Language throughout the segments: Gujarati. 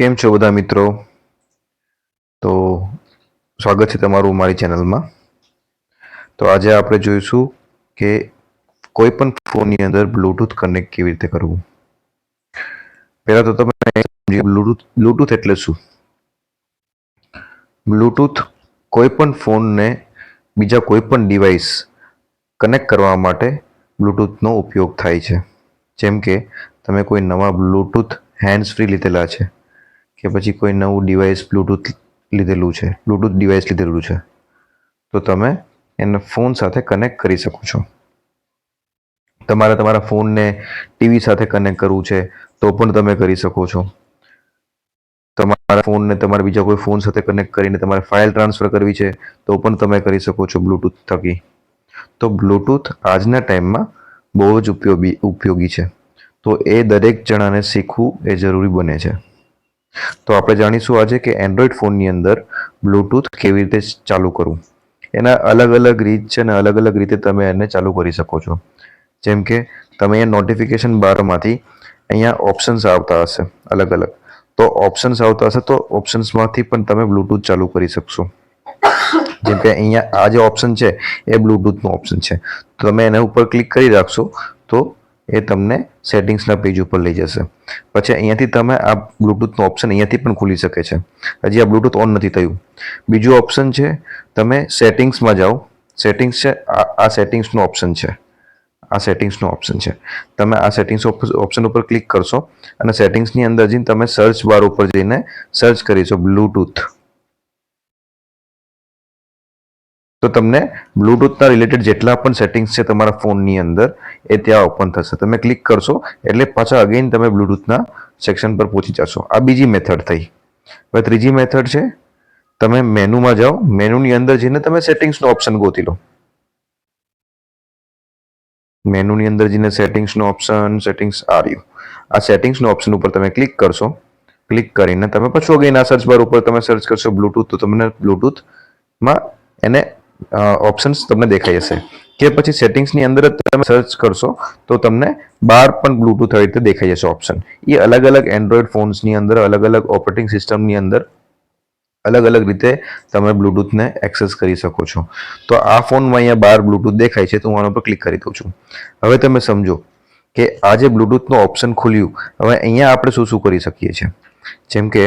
કેમ છો બધા મિત્રો? તો સ્વાગત છે તમારું મારી ચેનલમાં. તો આજે આપણે જોઈશું કે કોઈ પણ ફોનની અંદર બ્લૂટૂથ કનેક્ટ કેવી રીતે કરવું. પહેલાં તો તમે બ્લૂટૂથ બ્લૂટૂથ એટલે શું? બ્લૂટૂથ કોઈ પણ ફોનને બીજા કોઈ પણ ડિવાઇસ કનેક્ટ કરવા માટે બ્લૂટૂથનો ઉપયોગ થાય છે. જેમ કે તમે કોઈ નવા બ્લૂટૂથ હેન્ડ્સ ફ્રી લીધેલા છે. કે પછી કોઈ નવું ડિવાઇસ બ્લૂટૂથ લીધેલું છે બ્લૂટૂથ ડિવાઇસ લીધેલું છે, તો તમે એને ફોન સાથે કનેક્ટ કરી શકો છો. તમારે તમારા ફોનને ટીવી સાથે કનેક્ટ કરવું છે, તો પણ તમે કરી શકો છો. તમારા ફોનને તમારે બીજા કોઈ ફોન સાથે કનેક્ટ કરીને તમારે ફાઇલ ટ્રાન્સફર કરવી છે, તો પણ તમે કરી શકો છો બ્લૂટૂથ થકી. તો બ્લૂટૂથ આજના ટાઈમમાં બહુ જ ઉપયોગી ઉપયોગી છે. તો એ દરેક જણાને શીખવું એ જરૂરી બને છે. તો આપણે જાણીશું આજે કે એન્ડ્રોઈડ ફોનની અંદર બ્લૂટૂથ કેવી રીતે ચાલુ કરવું. એના અલગ અલગ રીત છે અને અલગ અલગ રીતે તમે એને ચાલુ કરી શકો છો. જેમ કે, તમે અહીંયા નોટિફિકેશન બારમાંથી અહીંયા ઓપ્શન્સ આવતા હશે, અલગ અલગ. તો ઓપ્શન્સ આવતા હશે તો ઓપ્શન્સમાંથી પણ તમે બ્લૂટૂથ ચાલુ કરી શકશો. જેમ કે અહીંયા આ જે ઓપ્શન છે, એ બ્લૂટૂથનો ઓપ્શન છે. તો તમે એના ઉપર ક્લિક કરી રાખશો, તો એ તમને સેટિંગ્સના પેજ ઉપર લઈ જશે. પછી અહીંયાથી તમે આ બ્લૂટૂથનો ઓપ્શન અહીંયાથી પણ ખુલી શકે છે. હજી આ બ્લૂટૂથ ઓન નથી થયું. બીજું ઓપ્શન છે, તમે સેટિંગ્સમાં જાઓ. સેટિંગ્સ છે, આ આ સેટિંગ્સનો ઓપ્શન છે. આ સેટિંગ્સનો ઓપ્શન છે. તમે આ સેટિંગ્સ ઓપ્શન ઉપર ક્લિક કરશો અને સેટિંગ્સની અંદર જઈને તમે સર્ચ બાર ઉપર જઈને સર્ચ કરીશો બ્લૂટૂથ તો તમને બ્લૂટૂથના રિલેટેડ જેટલા પણ સેટિંગ્સ છે તમારા ફોનની અંદર, એ ત્યાં ઓપન થશે. તમે ક્લિક કરશો, એટલે પાછા અગેન તમે બ્લૂટૂથના સેક્શન પર પહોંચી જશો. આ બીજી મેથડ થઈ. હવે ત્રીજી મેથડ છે, તમે મેનુમાં જાઓ. મેનુની અંદર જઈને તમે સેટિંગ્સનો ઓપ્શન ગોતી લો. મેનુની અંદર જઈને સેટિંગ્સનો ઓપ્શન સેટિંગ્સ આર્યું આ સેટિંગ્સનો ઓપ્શન ઉપર તમે ક્લિક કરશો. ક્લિક કરીને તમે પાછું અગેન આ સર્ચ બાર ઉપર તમે સર્ચ કરશો બ્લૂટૂથ તો તમને બ્લૂટૂથમાં એને ઓપ્શન્સ તમને દેખાઈ જશે. કે પછી સેટિંગ્સની અંદર જ તમે સર્ચ કરશો, તો તમને બાર પણ બ્લૂટૂથ આવી રીતે દેખાઈ જશે ઓપ્શન એ અલગ અલગ એન્ડ્રોઈડ ફોન્સની અંદર, અલગ અલગ ઓપરેટિંગ સિસ્ટમની અંદર, અલગ અલગ રીતે તમે બ્લૂટૂથને એક્સેસ કરી શકો છો. તો આ ફોનમાં અહીંયા બાર બ્લૂટૂથ દેખાય છે, તો હું આના પર ક્લિક કરી દઉં છું. હવે તમે સમજો કે આ જે બ્લૂટૂથનો ઓપ્શન ખુલ્યું, હવે અહીંયા આપણે શું શું કરી શકીએ છીએ? જેમ કે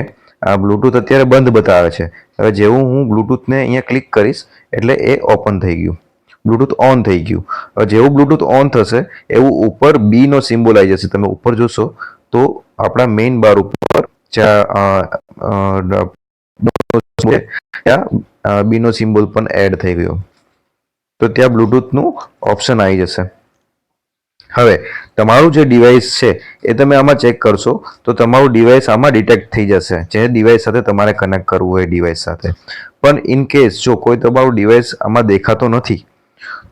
આ બ્લૂટૂથ અત્યારે બંધ બતાવે છે. હવે જેવું હું બ્લૂટૂથને અહીંયા ક્લિક કરીશ એટલે એ ઓપન થઈ ગયું. બ્લૂટૂથ ઓન થઈ ગયું. હવે જેવું બ્લૂટૂથ ઓન થશે એવું ઉપર બીનો સિમ્બોલ આવી જશે તમે ઉપર જોશો તો આપણા મેઇન બાર ઉપર જ્યાં અ, અ, ત્યાં બી સિમ્બોલ પણ એડ થઈ ગયો. તો ત્યાં બ્લૂટૂથનું ઓપ્શન આવી જશે. હવે, તમારું જે ડિવાઇસ છે, એ તમે આમાં ચેક કરશો, તો તમારું ડિવાઇસ આમાં ડિટેક્ટ થઈ જશે, જે ડિવાઇસ સાથે તમારે કનેક્ટ કરવું હોય ડિવાઇસ સાથે. પણ ઇન કેસ જો કોઈ તમારું ડિવાઇસ આમાં દેખાતો નથી,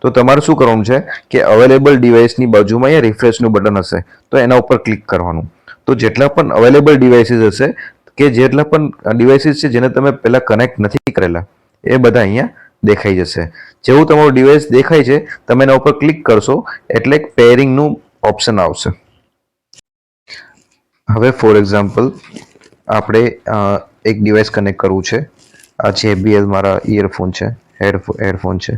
તો તમારે શું કરવાનું છે કે અવેલેબલ ડિવાઇસની બાજુમાં અહીંયા રિફ્રેશનું બટન હશે, તો એના ઉપર ક્લિક કરવાનું. તો જેટલા પણ અવેલેબલ ડિવાઇસીસ હશે, કે જેટલા પણ ડિવાઇસીસ છે જેને તમે પહેલાં કનેક્ટ નથી કરેલા, એ બધા અહીંયા દેખાઈ જશે. જેવું તમારું ડિવાઇસ દેખાય છે, તમે એના ઉપર ક્લિક કરશો, એટલે પેરિંગનું ઓપ્શન આવશે. હવે ફોર એક્ઝામ્પલ આપણે એક ડિવાઇસ કનેક્ટ કરવું છે. આ જેબીએલ મારા ઇયરફોન છે હેડફો હેડફોન છે,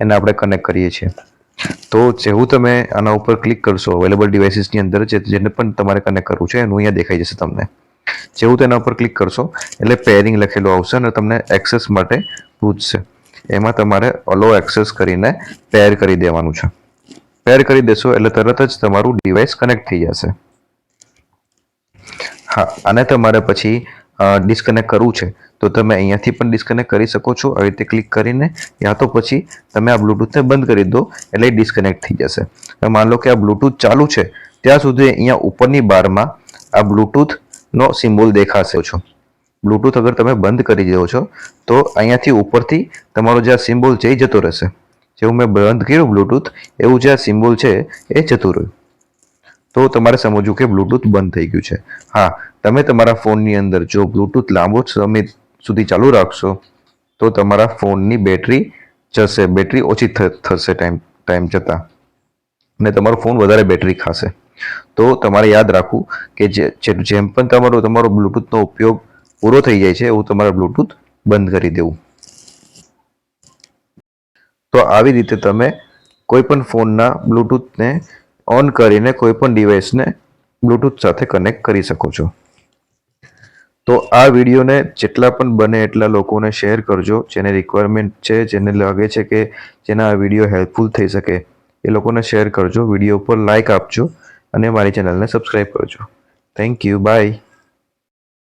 એને આપણે કનેક્ટ કરીએ છીએ. તો જેવું તમે આના ઉપર ક્લિક કરશો અવેલેબલ ડિવાઇસીસની અંદર, જે જેને પણ તમારે કનેક્ટ કરવું છે, એનું અહીંયા દેખાઈ જશે તમને. જેવું તેના ઉપર ક્લિક કરશો, એટલે પેરિંગ લખેલું આવશે અને તમને એક્સેસ માટે પૂછશે. એમાં તમારે અલો એક્સેસ કરીને પેર કરી દેવાનું છે. પેર કરી દેશો એટલે તરત જ તમારું ડિવાઇસ કનેક્ટ થઈ જશે. હા, અને તમારે પછી ડિસ્કનેક્ટ કરવું છે, તો તમે અહીંયાથી પણ ડિસ્કનેક્ટ કરી શકો છો. આવી રીતે ક્લિક કરીને, યા તો પછી તમે આ બ્લૂટૂથને બંધ કરી દો, એટલે ડિસ્કનેક્ટ થઈ જશે. માન લો કે આ બ્લૂટૂથ ચાલુ છે, ત્યાં સુધી અહીંયા ઉપરની બારમાં આ બ્લૂટૂથનો સિમ્બોલ દેખાશે. છો બ્લૂટૂથ અગર તમે બંધ કરી દો છો, તો અહીંયાથી ઉપરથી તમારો જે સિમ્બોલ છે એ જતો રહેશે. જેવું મેં બંધ કર્યું બ્લૂટૂથ એવું જે આ સિમ્બોલ છે એ જતું રહ્યું. તો તમારે સમજવું કે બ્લૂટૂથ બંધ થઈ ગયું છે. હા, તમે તમારા ફોનની અંદર જો બ્લૂટૂથ લાંબો સમય સુધી ચાલુ રાખશો, તો તમારા ફોનની બેટરી જશે, બેટરી ઓછી થશે ટાઈમ ટાઈમ જતાં. અને તમારો ફોન વધારે બેટરી ખાશે. તો તમારે યાદ રાખવું કે જે- જેમ પણ તમારો તમારો બ્લૂટૂથનો ઉપયોગ પૂરો થઈ જાય છે એવું તમારે બ્લૂટૂથ બંધ કરી દેવું. તો આવી રીતે તમે કોઈ પણ ફોનના બ્લૂટૂથને ઓન કરીને કોઈ પણ ડિવાઇસને બ્લૂટૂથ સાથે કનેક્ટ કરી શકો છો. તો આ વિડીયોને જેટલા પણ બને એટલા લોકોને શેર કરજો. જેને રિક્વાયરમેન્ટ છે, જેને લાગે છે કે જેના આ વીડિયો હેલ્પફુલ થઈ શકે, એ લોકોને શેર કરજો. વીડિયો ઉપર લાઇક આપજો અને મારી ચેનલને સબસ્ક્રાઈબ કરજો. Thank you bye